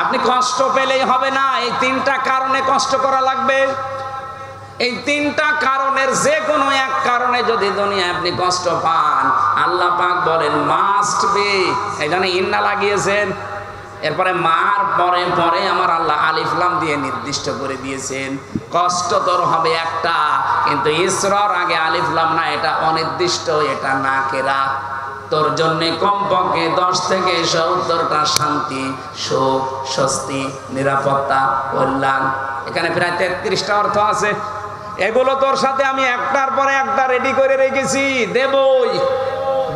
আপনি কষ্ট পেলেই হবে না। এই তিনটা কারণে কষ্ট করা লাগবে। এই তিনটা কারণের যে কোনো এক কারণে যদি দুনিয়ায় আপনি কষ্ট পান, আল্লাহ পাক বলেন মাস্ট বি জন্য ইন্না লাগিয়েছেন। এরপরে মার পরে পরে আমার আল্লাহ আলিফলাম দিয়ে নির্দিষ্ট করে দিয়েছেন। কষ্ট তোর হবে একটা, কিন্তু ইসরর আগে আলিফলাম না, এটা অনির্দিষ্ট, এটা না কেরা। তোর জন্যে কমপক্ষে দশ থেকে সত্তরটা শান্তি, সুখ, স্বস্তি, নিরাপত্তা, কল্যাণ। এখানে প্রায় তেত্রিশটা অর্থ আছে। এগুলো তোর সাথে আমি একটার পরে একটা রেডি করে রেখেছি। দেবই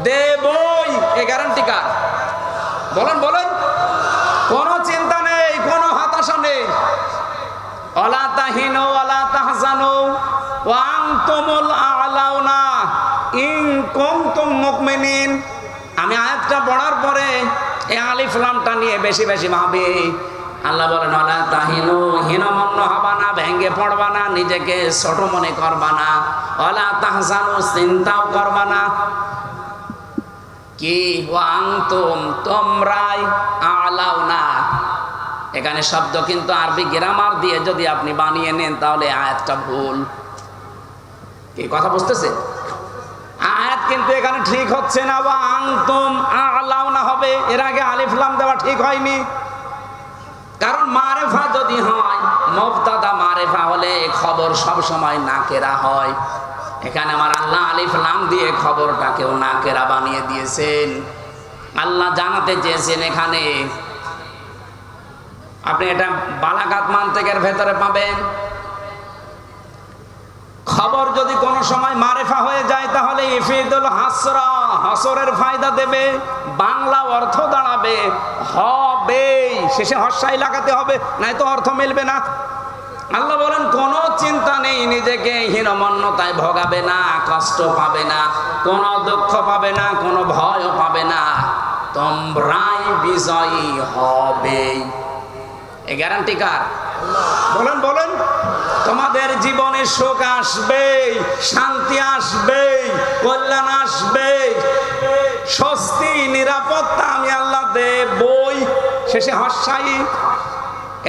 দেবই। এ গ্যারান্টি কার? বলেন বলেন কোনো চিন্তা নেই কোনো হতাশা নেই অলা তাহিনো অলা তাহজানো ওয়াং তুমুল আলাউনা ইন কুনতুম মুমিনিন আমি আয়াতটা পড়ার পরে এই আলিফ লামটা নিয়ে বেশি বেশি ভাবি। আল্লাহ বলেন অলা তাহিনু হীনমন্য হবা না ভেঙ্গে পড়বা না, নিজেকে ছোট মনে করবা না। অলা তাহজানু চিন্তাও করবা না। কি? ওয়াং তুম তোমরাই আলাও না এখানে শব্দ কিন্তু আরবি গ্রামার দিয়ে যদি আপনি বানিয়ে নেন, তাহলে আয়াতটা ভুল। কি কথা বুঝতেছে? কিন্তু এখানে ঠিক হচ্ছে না বা আংতুম আলাও না হবে। এর আগে আলিফলাম দেওয়া ঠিক হয়নি। কারণ মারেফা যদি হয়, মবতাদা মারেফা হলে খবর সব সময় নাকেরা হয়। এখানে আমার আল্লাহ আলিফ লাম দিয়ে খবরটাকেও নাকেরা বানিয়ে দিয়েছেন। আল্লাহ জানাতে চেয়েছেন এখানে। আপনি এটা বালাঘাত মান্তেকের ভেতরে পাবেন। যদি কোনো সময় মারেফা হয়ে যায়, তাহলে ইফিদুল হাসরা, হাসরের ফায়দা দেবে, বাংলা অর্থ দাঁড়াবে, হবে। শেষে হর্ষাই লাগাতে হবে, নাই তো অর্থ মিলবে না। আল্লাহ বলেন, কোনো চিন্তা নেই, নিজেকে হীনমন্যতায় ভোগাবে না, কষ্ট পাবে না, কোনো দুঃখ পাবে না, কোনো ভয়ও পাবে না। তোমরাই বিজয়ী হবে। এই গ্যারান্টি কার? বলেন বলেন। তোমাদের জীবনে সুখ আসবে শান্তি আসবে কল্যাণ আসবে স্বস্তি নিরাপত্তা আমি আল্লাহ দেবই। শেষে হর্ষাই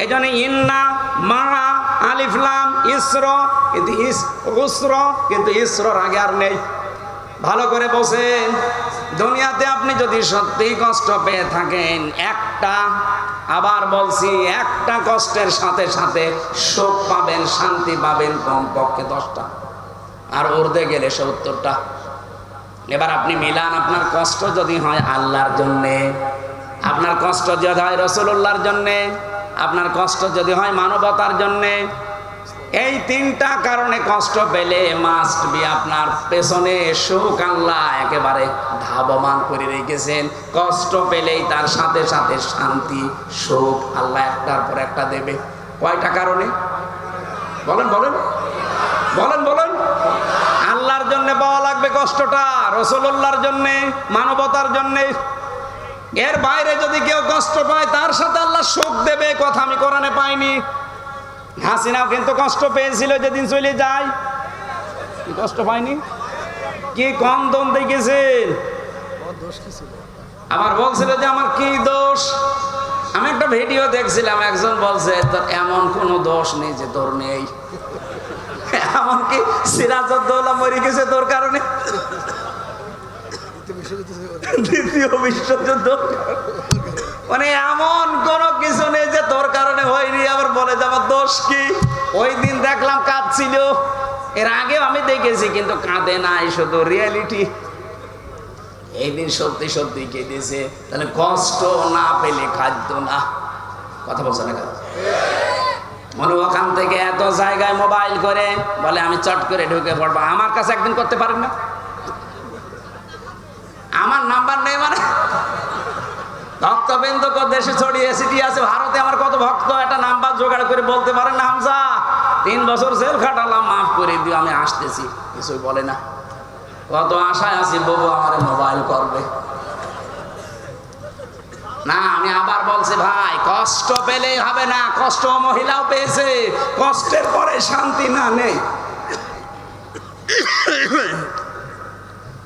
এই জন্য ইন্না মা আলিফলাম ইসর কিন্তু ইস উসর কিন্তু ইসরর আগে আর নেই। ভালো করে বসেন। দুনিয়াতে আপনি যদি সত্যিই কষ্ট পেয়ে থাকেন, একটা আবার বলছি, একটা কষ্টের সাথে সাথে সুখ পাবেন, শান্তি পাবেন কমপক্ষে দশটা। আর উর্দে গেলে সত্তরটা। এবার আপনি মিলান, আপনার কষ্ট যদি হয় আল্লাহর জন্যে, আপনার কষ্ট যদি হয় রসুল্লাহর জন্যে, আপনার কষ্ট যদি হয় মানবতার জন্যে এই তিনটা কারণে কষ্ট পেলে মাস্ট বি আপনার পেছনে সুখ আল্লাহ একেবারে ধাবমান করে রেখেছেন। কষ্ট পেলেই তার সাথে সাথে শান্তি, সুখ আল্লাহ একটার পর একটা দেবে। কয়টা কারণে? বলেন বলেন। বলেন বলেন। আল্লাহর জন্য পাওয়া লাগবে কষ্টটা রসুল্লাহর জন্যে, মানবতার জন্যে। এর বাইরে যদি কেউ কষ্ট পায়, তার সাথে আল্লাহ সুখ দেবে, কথা আমি কোরআনে পাইনি। হাসিনাও কিন্তু কষ্ট পেয়েছিল যেদিন চলে যায়। কি কষ্ট পায়নি? কি কম দম দেখেছেন আবার বলছিল যে আমার কি দোষ? আমি একটা ভিডিও দেখছিলাম একজন বলছে তোর এমন কোনো দোষ নেই যে তোর নেই। এমনকি সিরাজউদ্দৌলা মরে গেছে তোর কারণে। দ্বিতীয় বিশ্বযুদ্ধ। মানে এমন কোন কিছু যে কি? ওই দিন দেখলাম কাঁদছিল। এর আগেও আমি দেখেছি, কিন্তু কাঁদে নাই শুধু রিয়েলিটি এই দিন সত্যি সত্যি কেঁদেছে। তাহলে কষ্ট না পেলে খাদ্য না। কথা বলছে না মনে ওখান থেকে এত জায়গায় মোবাইল করে, বলে আমি চট করে ঢুকে পড়ব। আমার কাছে একদিন করতে পারেন না? আমার নাম্বার নেই মানে? ভক্তবৃন্দ দেশে ছড়িয়ে ছিটিয়ে আছে, ভারতে আমার কত ভক্ত, একটা নাম্বার জোগাড় করে বলতে পারেন না হামজা, তিন বছর জেল খাটালাম, মাফ করে দিও, আমি আসতেছি। কিছুই বলে না। কত আশায় আছি, বউ আমার মোবাইল করবে। না, আমি আবার বলছি, ভাই, কষ্ট পেলেই হবে না, কষ্ট মহিলাও পেয়েছে, কষ্টের পরে শান্তি না নেই।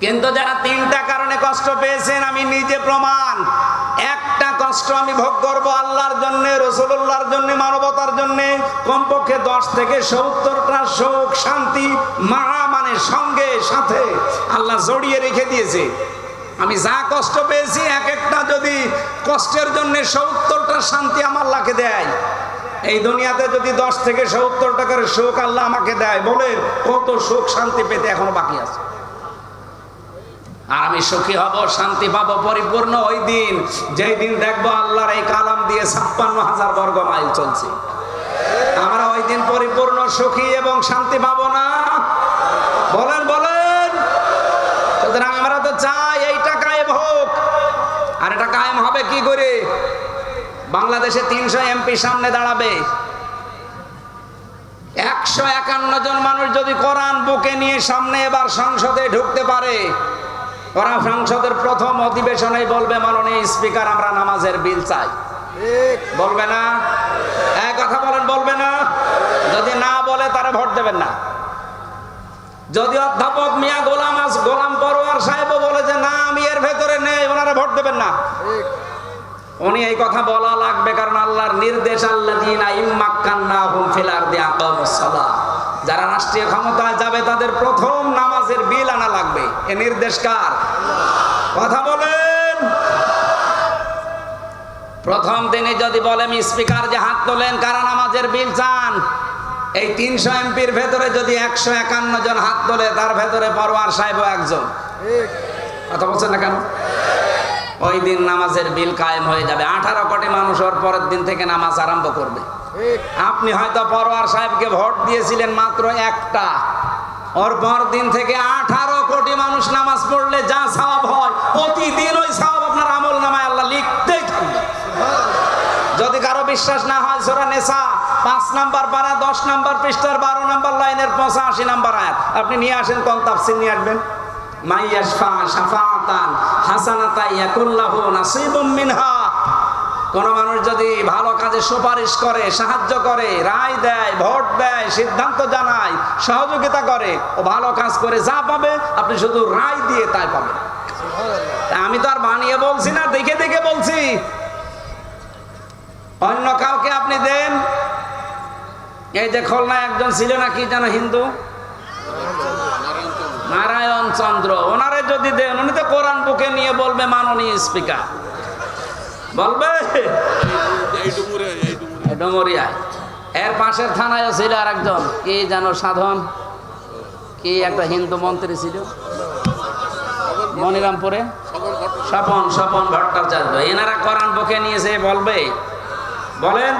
কিন্তু যারা তিনটা কারণে কষ্ট পেয়েছেন, আমি নিজে প্রমাণ কষ্ট আমি ভোগ করব আল্লাহর জন্য রসুল্লাহর জন্য, মানবতার জন্য। কমপক্ষে দশ থেকে সত্তরটা সুখ শান্তি মা মানে সঙ্গে, সাথে। আল্লাহ জড়িয়ে রেখে দিয়েছে। আমি যা কষ্ট পেয়েছি, এক একটা যদি কষ্টের জন্য সত্তরটা শান্তি আমার আল্লাহকে দেয়। এই দুনিয়াতে যদি দশ থেকে সত্তর টাকার সুখ আল্লাহ আমাকে দেয়, বলে কত সুখ শান্তি পেতে এখনও বাকি আছে। আর আমি সুখী হব, শান্তি পাবো, পরিপূর্ণ ওই দিন। যেই দিন দেখব আল্লাহর এই কালাম দিয়ে ছাপ্পান্ন হাজার বর্গ মাইল চলছে। আমরা ওই দিন পরিপূর্ণ সুখী এবং শান্তি পাবো না। বলেন বলেন। সুতরাং আমরা তো চাই এইটা কায়েম হোক। আর এটা কায়েম হবে কি করে? বাংলাদেশে তিনশো এমপি সামনে দাঁড়াবে। একশো একান্ন জন মানুষ যদি কোরআন বুকে নিয়ে সামনে এবার সংসদে ঢুকতে পারে ওরা সংসদের প্রথম অধিবেশনে বলবে মাননীয় স্পিকার আমরা নামাজের বিল চাই। বলবে না? এক কথা বলেন বলবে না? যদি না বলে তারা ভোট দেবেন না। যদি অধ্যাপক মিয়া গোলাম আস গোলাম পরোয়ার সাহেব বলে যে না আমি এর ভেতরে নেই ওনারা ভোট দেবেন না। উনি এই কথা বলা লাগবে কারণ আল্লাহর নির্দেশ আল্লাহ দিন ইম্মাক্কান্না হুম ফিলার দিয়া দিয়ে আকামুসসালাহ যারা রাষ্ট্রীয় ক্ষমতায় যাবে, তাদের প্রথম নামাজের বিল আনা লাগবে। এ নির্দেশ কার? কথা বলেন। প্রথম দিনে যদি বলেন, স্পিকার যে হাত তোলেন, কারা নামাজের বিল চান? এই তিনশো এমপির ভেতরে যদি একশো একান্ন জন হাত তোলে, তার ভেতরে পরোয়ার সাহেব একজন। কথা বলছেন না কেন? ওই দিন নামাজের বিল কায়েম হয়ে যাবে। আঠারো কোটি মানুষ ওর পরের দিন থেকে নামাজ আরম্ভ করবে। আপনি হয়তো পরোয়ার সাহেবকে ভোট দিয়েছিলেন মাত্র একটা। ওর পর দিন থেকে আঠারো কোটি মানুষ নামাজ পড়লে যা সওয়াব হয়, প্রতিদিন ওই সওয়াব আপনার আমল নামায় আল্লাহ থাকবে। যদি কারও বিশ্বাস না হয়, সোরা নেশা পাঁচ নাম্বার পারা, দশ নাম্বার পৃষ্ঠার, বারো নাম্বার লাইনের, পঁচাশি নাম্বার আয়াত। আপনি নিয়ে আসেন, কোন তাফসির নিয়ে আসবেন? মাইয়াশফা শাফাতান হাসানাতা ইয়াকুল্লাহু নাসিবুম মিনহা। কোন মানুষ যদি ভালো কাজে সুপারিশ করে, সাহায্য করে, রায় দেয়, ভোট দেয়, সিদ্ধান্ত জানায়, সহযোগিতা করে, ও ভালো কাজ করে যা পাবে, আপনি শুধু রায় দিয়ে তাই পাবেন। আমি তো আর বানিয়ে বলছি না, দেখে দেখে বলছি। অন্য কাউকে আপনি দেন? এই যে খুলনায় একজন ছিল না, কি যেন হিন্দু? নারায়ণ চন্দ্র। ওনারে যদি দেন, উনি তো কোরআন বুকে নিয়ে বলবে, মাননীয় স্পিকার। বলবে? এর পাশের থানায় ছিল আর একজন কি সাধন, কি একটা হিন্দু মন্ত্রী ছিল। মনিরামপুরে। স্বপন স্বপন ভট্টাচার্য, এনারা কোরআন বুকে নিয়েছে, বলবে। বলেন,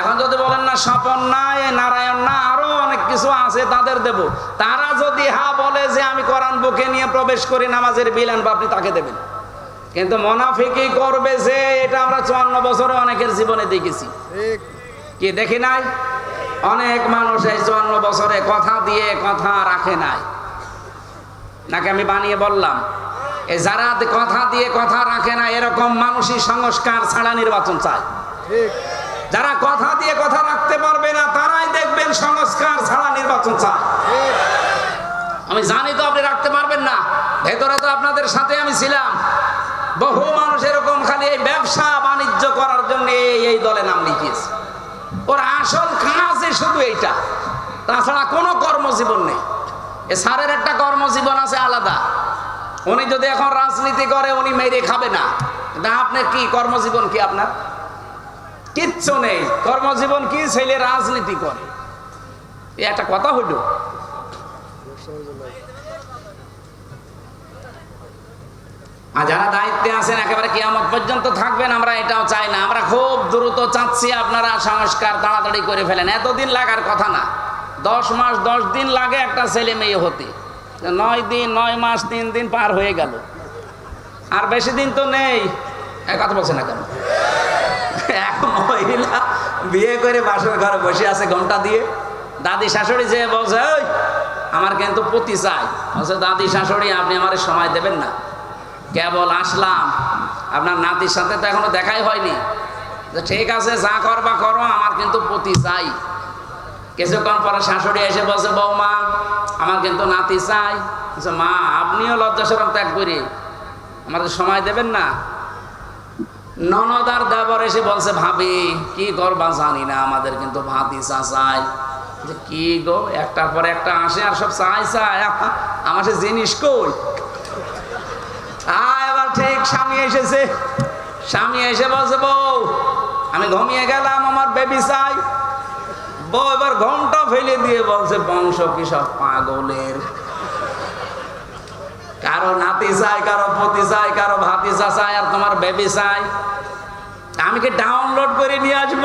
এখন যদি বলেন না স্বপন না, এ নারায়ণ না, আরও অনেক কিছু আছে, তাদের দেব। তারা যদি হা বলে যে আমি কোরআন বুকে নিয়ে প্রবেশ করি, নামাজের বিল আনব, আপনি তাকে দেবেন। কিন্তু মোনাফিকি করবে যে এটা আমরা চুয়ান্ন বছরে অনেকের জীবনে দেখেছি। কি দেখি নাই? অনেক মানুষ এই চুয়ান্ন বছরে কথা দিয়ে কথা রাখে নাই। নাকি আমি বানিয়ে বললাম? এই যারা কথা দিয়ে কথা রাখে না এরকম মানুষই সংস্কার ছাড়া নির্বাচন চায়। যারা কথা দিয়ে কথা রাখতে পারবে না তারাই দেখবেন সংস্কার ছাড়া নির্বাচন চায়। আমি জানি তো আপনি রাখতে পারবেন না। ভেতরে তো আপনাদের সাথে আমি ছিলাম। বহু মানুষ এরকম খালি এই ব্যবসা বাণিজ্য করার জন্য এই দলে নাম লিখিয়েছে। ওর আসল কাজে শুধু এইটা। তাছাড়া কোনো কর্মজীবন নেই। এ স্যারের একটা কর্মজীবন আছে আলাদা। উনি যদি এখন রাজনীতি করে, উনি মেরে খাবে না। না আপনার কি কর্মজীবন কি আপনার? কিচ্ছু নেই। কর্মজীবন কি? ছেলে রাজনীতি করে। একটা কথা হইল। আর যারা দায়িত্বে আছেন একেবারে কিয়ামত পর্যন্ত থাকবেন আমরা এটাও চাই না। আমরা খুব দ্রুত চাচ্ছি আপনারা সংস্কার তাড়াতাড়ি করে ফেলেন। এতদিন লাগার কথা না। দশ মাস দশ দিন লাগে একটা ছেলে মেয়ে হতে। নয় দিন নয় মাস তিন দিন পার হয়ে গেল। আর বেশি দিন তো নেই। কথা বলছে না কেন? এক মহিলা বিয়ে করে বাসর ঘরে বসে আছে ঘণ্টা দিয়ে। দাদি শাশুড়ি যে বলছে "ওই, আমার কিন্তু পতি চাই। বলছে দাদি শাশুড়ি আপনি আমার সময় দেবেন না। কেবল আসলাম। আপনার নাতির সাথে তো এখনও দেখাই হয়নি। ঠিক আছে, যা করবা করো, আমার কিন্তু পতি চাই। কিছুক্ষণ পরে শাশুড়ি এসে বলছে, বৌমা, আমার কিন্তু নাতি চাই। মা, আপনিও লজ্জা সরম ত্যাগ করি। আমাদের সময় দেবেন না। ননদার দেবর এসে বলছে, ভাবি, কি করবা জানি না, আমাদের কিন্তু ভাতি চাচাই। যে কি গো, একটার পর একটা আসে আর সব চাই চাই। আমার সে জিনিস কই? স্বামী এসেছে। স্বামী এসে বলছে, বউ, আমি ঘুমিয়ে গেলাম, আমার বেবি চাই। বউ এবার ঘণ্টা ফেলে দিয়ে বলছে, বংশ কি সব পাগলের? কারও নাতি চাই, কারও পতি চাই, কারও ভাতি চাই, আর তোমার বেবি চাই। আমি কি ডাউনলোড করে নিয়ে আসব?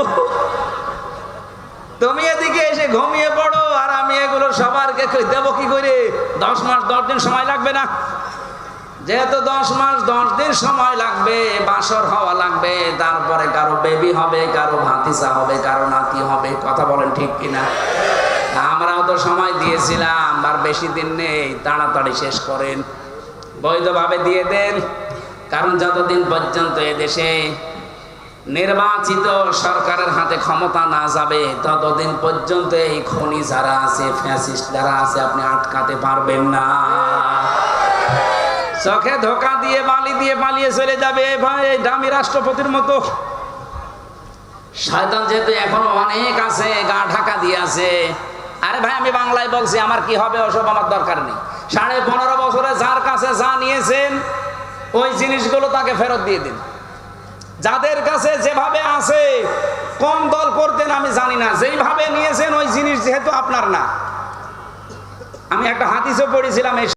তুমি এদিকে এসে ঘুমিয়ে পড়ো, আর আমি এগুলো সবারকে দেবো কি করে? দশ মাস, দশ দিন সময় লাগবে না। যেহেতু দশ মাস, দশ দিন সময় লাগবে, বাসর হওয়া লাগবে, তারপরে কারও বেবি হবে, কারও ভাতিসা হবে, কারও নাতি হবে, কথা বলেন ঠিক কিনা? আমরাও তো সময় দিয়েছিলাম, আর বেশি দিন নেই, তাড়াতাড়ি শেষ করেন। বৈধভাবে দিয়ে দেন, কারণ যতদিন পর্যন্ত এদেশে নির্বাচিত সরকারের হাতে ক্ষমতা না যাবে, ততদিন পর্যন্ত এই খনি যারা আছে ফ্যাসিস্ট যারা আছে, আপনি আটকাতে পারবেন না। চোখে ধোকা দিয়ে, বালি দিয়ে পালিয়ে চলে যাবে। ভাই, এই দামি রাষ্ট্রপতির মতো। শয়তান যেহেতু এখনও অনেক আছে, গা ঢাকা দিয়ে আছে। আরে ভাই, আমি বাংলায় বলছি, আমার কি হবে, ওসব আমার দরকার নেই। সাড়ে পনেরো বছরে যার কাছে যা নিয়েছেন, ওই জিনিসগুলো তাকে ফেরত দিয়ে দিন। যাদের কাছে যেভাবে আছে, কম দল করতেন, আমি জানি না। যেইভাবে নিয়েছেন, ওই জিনিস যেহেতু আপনার না। আমি একটা হাতিসও পড়েছিলাম এই